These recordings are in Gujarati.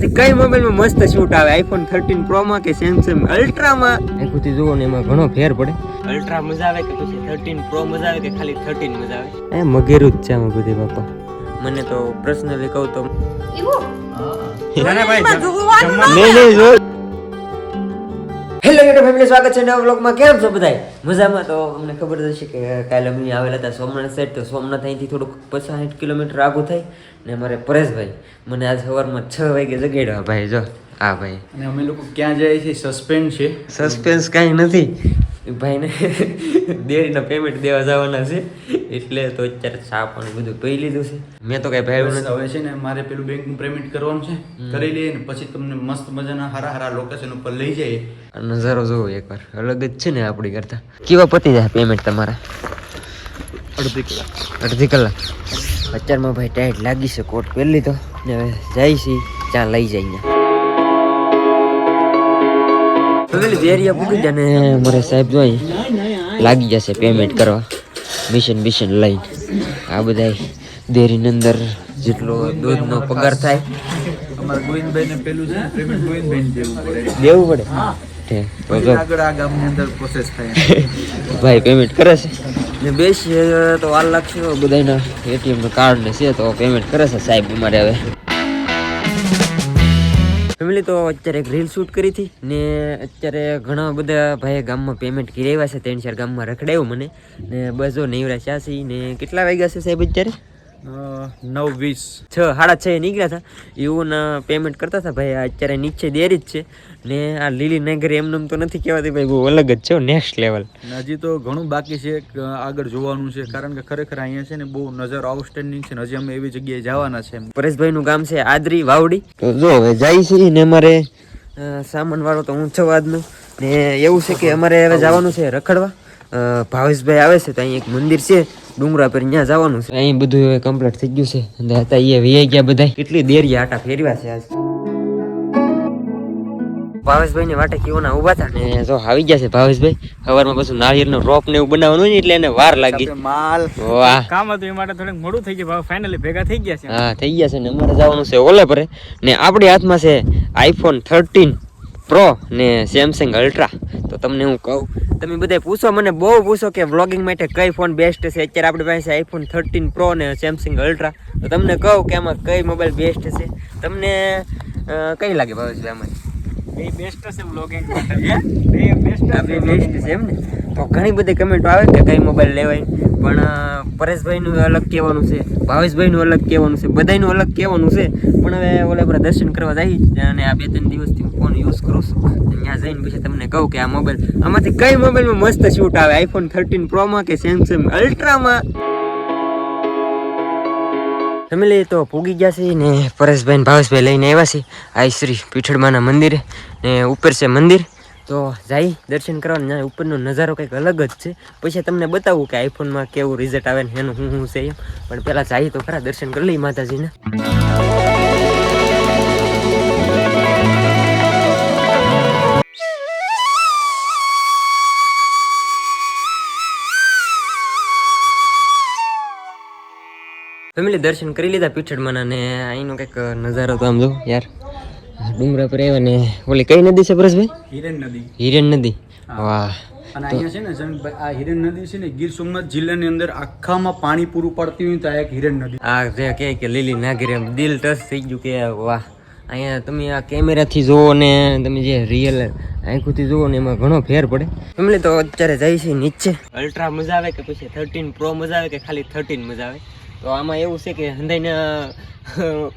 કઈ મોબાઈલમાં મસ્ત શૂટ આવે? આઈફોન થર્ટીન પ્રોમાં કે સેમસંગ અલ્ટ્રામાં આખુંથી જુઓ ને એમાં ઘણો ફેર પડે. અલ્ટ્રા મજા આવે કે પછી થર્ટીન પ્રો મજા આવે કે ખાલી થર્ટીન મજા આવે? એ મગેરું જ છે આમાં બધી બાપા. મને તો પર્સનલી કહું તો નહીં નહીં યુટ્યુબ ફેમિલી સ્વાગત છે નવા બ્લોગમાં કેમ છો બધાય? મજામાં? તો અમને ખબર હશે કે કાલે અમે આવેલા હતા સોમનાથ સાઈડ તો સોમનાથ અહીંથી થોડુંક પચાસ કિલોમીટર આગું થાય ને અમારે પરેશભાઈ મને આજ સવારમાં છ વાગે જગાડ્યા ભાઈ, જો. હા ભાઈ. અને અમે લોકો ક્યાં જાય છે સસ્પેન્સ છે. સસ્પેન્સ કાંઈ નથી. એ ભાઈને દેરીના પેમેન્ટ દેવા જવાના છે એટલે તો અત્યારે ચા પાણી બધું પી લીધું છે. મેં તો કાંઈ ભાઈ નથી. હવે છે ને મારે પેલું બેંકનું પેમેન્ટ કરવાનું છે કરી લઈએ ને પછી તમને મસ્ત મજાના હારા હારા લોકેશન ઉપર લઈ જઈએ. નજારો જોવો એકવાર. અલગ જ છે ને આપણી કરતા. કેવા પતી જાય પેમેન્ટ તમારા? અડધી કલાક. અડધી કલાક. અત્યારમાં ભાઈ ટાઈટ લાગી છે કોટ પહેરી લીધો. ને હવે જાય છે ત્યાં લઈ જઈને પેલી મારે સાહેબ જોઈ. લાગી જશે પેમેન્ટ કરવા. મિશન બિશન લઈને. આ બધા દેરીની અંદર જેટલો દૂધનો પગાર થાય. અમારા ગોવિંદભાઈ પેલું છે પેમેન્ટ ગોવિંદભાઈ દેવું પડે. દેવું ભાઈ પેમેન્ટ કરે છે? ને બેસીએ તો વાર લાગશે બધાના એટીએમ કાર્ડ ને છે તો પેમેન્ટ કરે છે સાહેબ અમારે હવે. ફેમિલી તો અત્યારે એક રીલ શૂટ કરી હતી ને અત્યારે ઘણા બધા ભાઈ ગામમાં પેમેન્ટ કરી આવ્યા છે, ત્રણ ચાર ગામમાં રખડાયું મને. ને બસો નેવરા ચાસી ને કેટલા વાગ્યા છે સાહેબ અત્યારે? નવ વીસ. છ સાડા છ એ નીકળ્યા હતા. એવું પેમેન્ટ કરતા હતા. ભાઈ અત્યારે નીચે દેરી જ છે. ને આ લીલી નગર એમનેમ તો નથી કહેવાતી ભાઈ બહુ અલગ જ છે નેક્સ્ટ લેવલ હજી તો ઘણું બાકી છે આગળ જોવાનું છે. કારણ કે ખરેખર અહીંયા છે ને બહુ નજર આઉટસ્ટેન્ડિંગ છે હજી અમે એવી જગ્યાએ જવાના છે પરેશભાઈ નું ગામ છે આદરી વાવડી. તો જો હવે જાય છે ને અમારે સામાન વાળો તો હું છવાદનો ને એવું છે કે અમારે હવે જવાનું છે રખડવા. ભાવેશભાઈ આવે છે તો અહીં એક મંદિર છે. ડુંગરા પર ત્યાં જવાનું છે. અહીં બધું હવે કમ્પ્લીટ થઈ ગયું છે. અને હતા એ વીઆઈ ગયા બધા કેટલી દેરી આટા ફેરવા છે આજ. ભાવેશભાઈ ને વાટે કેવોના ઊભા હતા ને જો આવી ગયા છે ભાવેશભાઈ. સવારમાં પાછું નાળિયેર નો રોપ ને એવું બનાવવાનું હોય ને એટલે એને વાર લાગી. માલ. વાહ. કામ હતું એ માટે થોડુંક મોડું થઈ ગયું. ફાઇનલી ભેગા થઈ ગયા છે. હા થઈ ગયા છે ને અમારે જવાનું છે ઓલે પરે. ને આપણી હાથમાં છે આઈફોન થર્ટીન પ્રો ને સેમસંગ અલ્ટ્રા તો તમને હું કહું તમે બધા પૂછો મને બહુ પૂછો કે વ્લોગિંગ માટે કઈ ફોન બેસ્ટ છે? અત્યારે આપણી પાસે આઈફોન થર્ટીન પ્રો ને સેમસંગ અલ્ટ્રા તો તમને કહું કે આમાં કઈ મોબાઈલ બેસ્ટ છે? તમને કઈ લાગે ભાવેશભાઈ આમાં? બેસ્ટ છે વ્લોગિંગ માટે. બેસ્ટ છે એમ ને? તો ઘણી બધી કમેન્ટો આવે કે કઈ મોબાઈલ લેવાય. પણ પરેશભાઈનું અલગ કહેવાનું છે, ભાવેશભાઈનું અલગ કહેવાનું છે બધાનું અલગ કહેવાનું છે. પણ હવે ઓલા પર દર્શન કરવા જઈ અને આ બે ત્રણ દિવસથી હું ફોન યુઝ કરું છું. ત્યાં જઈને પછી તમને કહું કે આ મોબાઈલ આમાંથી કઈ મોબાઈલમાં મસ્ત શૂટ આવે? આઈફોન થર્ટીન પ્રોમાં કે સેમસંગ અલ્ટ્રામાં ફેમિલી, તો પૂગી ગયા છે ને પરેશભાઈ ભાવેશભાઈ લઈને આવ્યા છે. આઈ શ્રી પીઠળમાના મંદિરે. ને ઉપર છે મંદિર. તો જઈ દર્શન કરવાનું, ને, ઉપરનો નજારો કંઈક અલગ જ છે. પછી તમને બતાવું કે આઈફોનમાં કેવું રિઝલ્ટ આવે ને એનું હું શું છે એમ. પણ પહેલાં જાય તો ખરા, દર્શન કરી લઈ માતાજીને. ફેમિલી દર્શન કરી લીધા પીઠળમાના અને અહીંનો કંઈક નજારો તો આમ જો, યાર. ડુંગરા પર આવ્યા ને ઓલી કઈ નદી છે પરેશભાઈ? હિરણ નદી. હિરણ નદી. વાહ. અને અહીંયા છે ને જનકભાઈ આ હિરણ નદી છે ને ગીર સોમનાથ જિલ્લાની અંદર આખામાં પાણી પૂરું પડતી હોય તો આ એક હિરણ નદી. આ જે કહે કે લીલી નાગરી એમ દિલ ટચ થઈ ગયું કે વાહ. અહીંયા તમે આ કેમેરાથી જુઓ ને તમે જે રિયલ આંખોથી જુઓ ને એમાં ઘણો ફેર પડે. ફેમિલી તો અત્યારે જાય છે નીચે. અલ્ટ્રા મજા આવે કે પછી થર્ટીન પ્રો મજા આવે કે ખાલી થર્ટીન મજા આવે? તો આમાં એવું છે કે હંધાઈને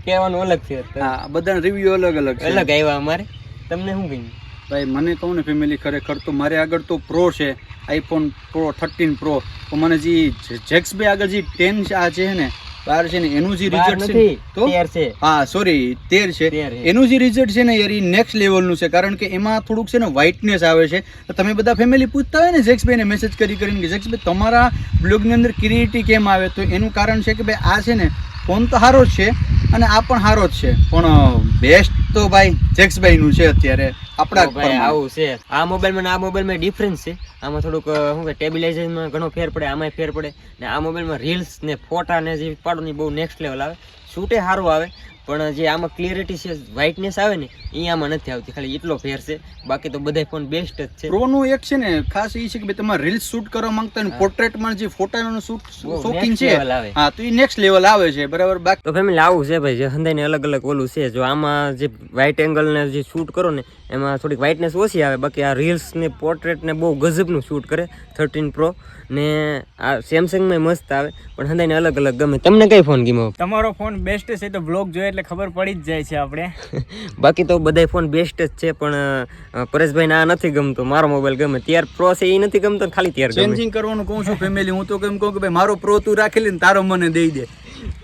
કહેવાનું અલગ છે. હા બધાના રિવ્યુ અલગ અલગ છે. અલગ આવ્યા અમારે. તમને શું ગયું ભાઈ મને કહું ને ફેમિલી ખરેખર તો મારે આગળ તો પ્રો છે આઈફોન પ્રો થર્ટીન પ્રો તો મને જે જેક્સ ભાઈ આગળ જે ટેન આ છે ને બાર છે ને એનું જે રિઝલ્ટ છે તો? છે. હા સોરી તેર છે. એનું જે રિઝલ્ટ છે ને યાર એ નેક્સ્ટ લેવલનું છે કારણ કે એમાં થોડુંક છે ને વ્હાઇટનેસ આવે છે. તો તમે બધા ફેમિલી પૂછતા હોય ને જેક્સભાઈને મેસેજ કરી કરીને કે જેક્સભાઈ તમારા બ્લોગની અંદર ક્રિએટી કેમ આવે? તો એનું કારણ છે કે ભાઈ આ છે ને ફોન તો સારો જ છે અને આ પણ સારો જ છે. પણ બેસ્ટ તો ભાઈ જેક્સભાઈનું છે અત્યારે આપણા ભાઈ આવું છે. આ મોબાઈલમાં ને આ મોબાઈલમાં ડિફરન્સ છે. આમાં થોડુંક શું કે માં ઘણો ફેર પડે આમાંય ફેર પડે. ને આ મોબાઈલમાં રીલ્સ ને ફોટા ને જે પાડો ને બહુ નેક્સ્ટ લેવલ આવે. શૂટે સારું આવે પણ જે આમાં ક્લિયરિટી છે વ્હાઇટનેસ આવે ને એ આમાં નથી આવતી. ખાલી એટલો ફેર છે. બાકી તો બધા ફોન બેસ્ટ જ છે. પ્રોનું એક છે ને ખાસ એ છે કે ભાઈ તમારે રીલ્સ શૂટ કરવા માંગતા હોય પોર્ટ્રેટમાં જે ફોટાનો શૂટ શોખીન છે. હા તો એ નેક્સ્ટ લેવલ આવે છે બરાબર? બાકી તો ફેમિલી આવું છે ભાઈ જે હંધાઈને અલગ અલગ ઓલું છે. જો આમાં જે વ્હાઇટ એંગલ ને જે શૂટ કરો ને એમાં થોડીક વ્હાઇટનેસ ઓછી આવે. બાકી આ રીલ્સ ને પોર્ટ્રેટ ને બહુ ગજબનું શૂટ કરે થર્ટીન પ્રો ને આ સેમસંગમાં મસ્ત આવે પણ હંધાઈને અલગ અલગ ગમે. તમને કઈ ફોન ગમ્યો? તમારો ફોન બેસ્ટ છે તો બ્લોગ જોઈએ એટલે ખબર પડી જ જાય છે આપણે. બાકી તો બધા ફોન બેસ્ટ જ છે પણ પરેશભાઈને આ નથી ગમતો. મારો મોબાઈલ ગમે. ત્યાર પ્રો છે એ નથી ગમતો ખાલી ત્યાર ગમે. ચેન્જિંગ કરવાનું કહું છું ફેમિલી હું તો કેમ કહું કે ભાઈ મારો પ્રો તું રાખેલી ને તારો મને દઈ દે.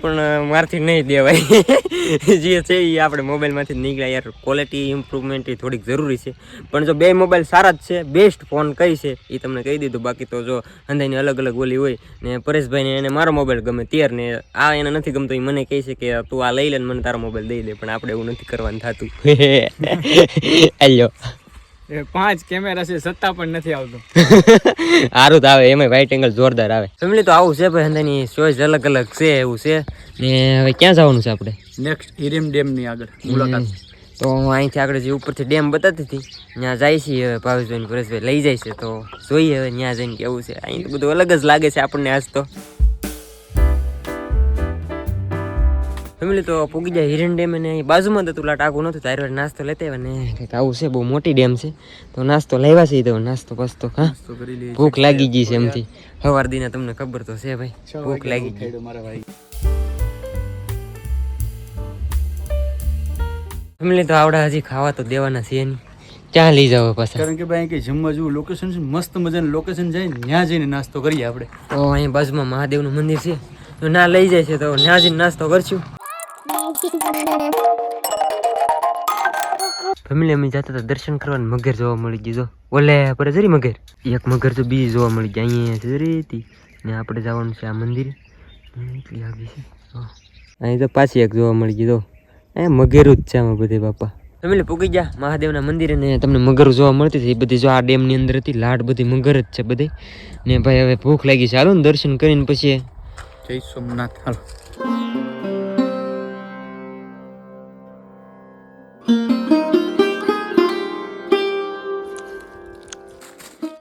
પણ મારથી નહીં દેવાય. જે છે એ આપણે મોબાઈલમાંથી નીકળ્યા યાર ક્વોલિટી ઇમ્પ્રુવમેન્ટ એ થોડીક જરૂરી છે. પણ જો બે મોબાઈલ સારા જ છે બેસ્ટ ફોન કઈ છે એ તમને કહી દીધું. બાકી તો જો અંધાઈની અલગ અલગ ઓલી હોય ને પરેશભાઈને એને મારો મોબાઈલ ગમે ત્યાર ને આ એને નથી ગમતો એ મને કહે છે કે તું આ લઈ લે મને તારો મોબાઈલ દઈ દે. પણ આપણે એવું નથી કરવાનું થતું. અલ્યો. એ પાંચ કેમેરા છે સત્તા પણ નથી આવતો. સારું તો આવે એમાં વાઇટ એંગલ જોરદાર આવે. ફેમિલી તો આવું છે ભાઈ અંદરની ચોઈસ અલગ અલગ છે એવું છે. ને હવે ક્યાં જવાનું છે આપણે? નેક્સ્ટ હિરેમ ડેમની આગળ મુલાકાત. તો અહીંથી આગળ જે ઉપરથી ડેમ બતાતી હતી ત્યાં જાય છે હવે ભાવેશભાઈ પરેશભાઈ લઈ જાય છે. તો જોઈએ હવે ત્યાં જઈને કેવું છે. અહીં તો બધું અલગ જ લાગે છે આપણને આજ તો. ફેમિલી તો પૂગી જાય હિરન ડેમ અને બાજુમાં તો તુલા ટાકું નહોતું તારે નાસ્તો લેતા આવ્યા ને કંઈક આવું છે બહુ મોટી ડેમ છે. તો નાસ્તો લાવ્યા છે તો નાસ્તો પસ્તો હા. ભૂખ લાગી ગઈ છે એમથી. સવાર દીના તમને ખબર તો છે ભાઈ ભૂખ લાગી ગઈ. ફેમિલી તો આવડા હજી ખાવા તો દેવાના છે નહીં ક્યાં લઈ જાવ પાછા? કારણ કે ભાઈ અહીં જમવા જેવું લોકેશન છે મસ્ત મજાનું લોકેશન જાય ત્યાં જઈને નાસ્તો કરીએ આપણે. તો અહીં બાજુમાં મહાદેવનું મંદિર છે. ના લઈ જાય છે તો ત્યાં જઈને નાસ્તો કરશું. ફેમિલી અમે જતા હતા દર્શન કરવા મગર જોવા મળી ગયો. ઓલે પર જરી મગર? એક મગર તો બીજી જોવા મળી ગયા અહીંયા જરી હતી. ને આપણે જવાનું છે આ મંદિર. એટલી આવી છે. અહીં તો પાછી એક જોવા મળી ગયો એ મગેરું જ છે આમાં બધે બાપા. ફેમિલી પૂગી ગયા મહાદેવના મંદિરે ને તમને મગર જોવા મળતી હતી. એ બધી જો આ ડેમની અંદર હતી, લાડ બધી મગર જ છે બધી. ને ભાઈ હવે ભૂખ લાગી છે. હાલો ને દર્શન કરીને પછી જય સોમનાથ. હાલો.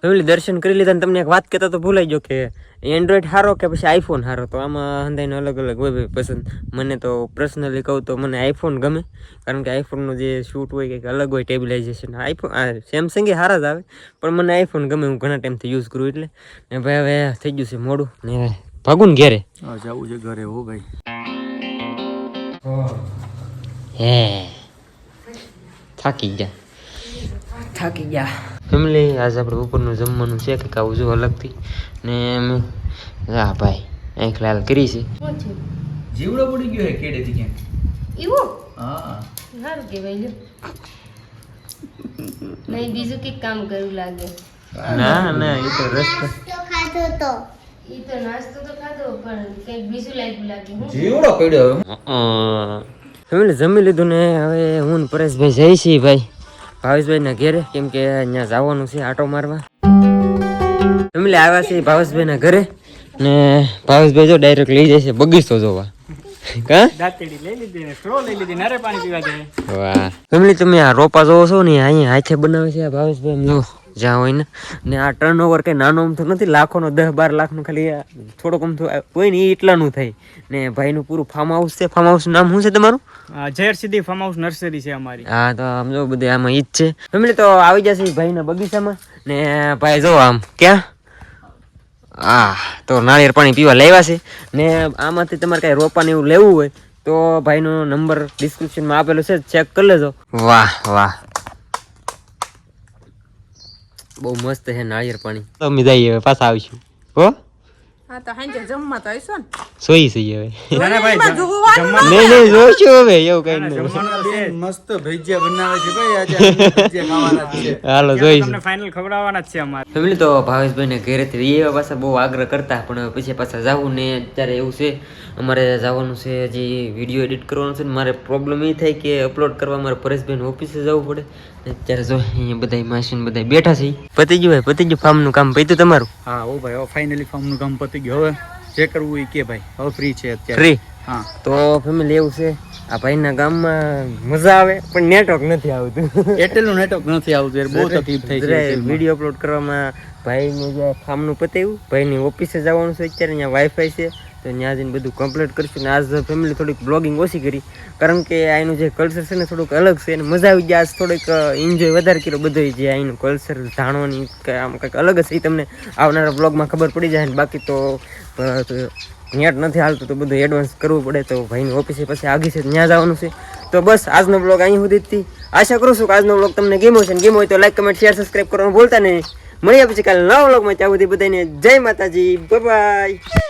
ફેમિલી દર્શન કરી લીધા ને તમને એક વાત કહેતા તો ભૂલાઈ ગયો કે એન્ડ્રોઈડ સારો કે પછી આઈફોન સારો તો આમાં હંધાઈને અલગ અલગ હોય ભાઈ પસંદ. મને તો પર્સનલી કહું તો મને આઈફોન ગમે. કારણ કે આઈફોનનું જે શૂટ હોય કંઈક અલગ હોય ટેબિલાઇઝેશન આઈફોન સેમસંગે એ સારા જ આવે. પણ મને આઈફોન ગમે હું ઘણા ટાઈમથી યુઝ કરું એટલે. ને ભાઈ હવે થઈ ગયું છે મોડું. ને ભાગું ને ઘેરે. જવું છે ઘરે હો ભાઈ. હે. થાકી ગયા. થાકી ગયા. ફેમિલી આજે આપણે ઉપરનું જમવાનું છે કંઈક આવું જો અલગથી. ને અમે હા ભાઈ આંખ લાલ કરી છે. જીવડો પડી ગયો હે કેડેથી ક્યાંક. એવો? હા. સારું કહેવાય લ્યો. નહીં બીજું કંઈક કામ કરવું લાગે. ના ના એ તો રસ્તો. ખાધો તો. નાસ્તો તો ખાધો પણ કંઈક બીજું લાગ્યું લાગે જીવડો પડ્યો ફેમિલી જમી લીધું ને હવે હું પરેશભાઈ જઈ છીએ ભાઈ. ભાવેશભાઈના ઘેરે કેમ કે અહીંયા જવાનું છે આટો મારવા. ફેમિલી આવ્યા છે ભાવેશભાઈના ઘરે ને ભાવેશભાઈ જો ડાયરેક્ટ લઈ જાય છે બગીચો જોવા. વાહ. ફેમિલી તમે આ રોપા જોવો છો ને અહીંયા હાથે બનાવે છે ભાવેશભાઈ જો. જ્યાં હોય ને. ને આ ટર્ન ઓવર કંઈ નાનો આમ તો નથી લાખોનો દસ બાર લાખનું ખાલી આ થોડોક આમ તો હોય ને એ એટલાનું થાય. ને ભાઈનું પૂરું ફાર્મ હાઉસ છે ફાર્મ હાઉસ નામ શું છે તમારું? ઝેર સીધી ફાર્મ હાઉસ નર્સરી છે અમારી. હા તો આમ જો બધે આમાં ઈ જ છે. ફેમિલી તો આવી જશે ભાઈના બગીચામાં. ને ભાઈ જો આમ ક્યાં? આ તો નાળિયેર પાણી પીવા લાવ્યા છે. ને આમાંથી તમારે કાંઈ રોપાને એવું લેવું હોય તો ભાઈનો નંબર ડિસ્ક્રિપ્શનમાં આપેલો છે ચેક કરી લેજો. વાહ વાહ. બહુ મસ્ત છે નાળિયેર પાણી. તમે જઈએ પાછા આવીશું. હો? હા તો હાંજે જમવા તો આવીશું ને. સોઈ છીએ હવે. ના ના ભાઈ એમાં નહીં નહીં જોઈશું હવે એવું કઈ નહીં જમવાનું તો છે. જ. મસ્ત ભજીયા બનાવે છે ભાઈ આજે ભજીયા ખાવાના છે. હાલો જોઈશું તમને ફાઇનલ ખવડાવવાના છે અમારે. ફેમિલી તો ભાવેશભાઈને ઘરેથી એવા પાછા બહુ આગ્રહ કરતા પણ પછી પાછા જવું ને અત્યારે એવું છે. અમારે જવાનું છે હજી વીડિયો એડિટ કરવાનો છે ને મારે પ્રોબ્લેમ એ થાય કે અપલોડ કરવા મારે પરેશભાઈને ઓફિસે જવું પડે. અત્યારે જો અહીંયા બધા માસી બધા બેઠા છે પતી ગયું ભાઈ પતી ગયું ફાર્મનું કામ પત્યું તમારું? હા ઓ ભાઈ ફાઇનલી ફોર્મનું કામ પતી ગયું. હવે જે કરવું એ કે ભાઈ. હવે ફ્રી છે અત્યારે. ફ્રી હા. તો ફેમિલી એવું છે આ ભાઈના ગામમાં મજા આવે પણ નેટવર્ક નથી આવતું. એરટેલનું નેટવર્ક નથી આવતું બહુ તકલીફ થઈ છે વીડિયો અપલોડ કરવામાં ભાઈનું જે કામનું પતાવ્યું ભાઈની ઓફિસે જવાનું છે અત્યારે અહીંયા વાઈફાઈ છે. તો ત્યાં જઈને બધું કમ્પ્લીટ કરીશું ને આજ ફેમિલી થોડીક બ્લોગિંગ ઓછી કરી. કારણ કે અહીંનું જે કલ્ચર છે ને થોડુંક અલગ છે અને મજા આવી ગયા આજ થોડીક એન્જોય વધારે કર્યો બધો જે અહીંનું કલ્ચર જાણવાની આમ કંઈક અલગ જ ઈ તમને આવનારા બ્લોગમાં ખબર પડી જાય ને. બાકી તો નેટ નથી હાલતું તો બધું એડવાન્સ કરવું પડે. તો ભાઈની ઓફિસે પછી આગી છે, ત્યાં જવાનું છે. તો બસ, આજનો બ્લોગ અહીં સુધી આશા કરું છું કે આજનો બ્લોગ તમને ગેમો છે ને ગેમ હોય તો લાઈક કમેન્ટ શેર સબસ્ક્રાઈબ કરવાનું ભૂલતા નહીં. મળ્યા પછી કાલે નવા બ્લોગમાં ત્યાં સુધી બધાને જય માતાજી. બાય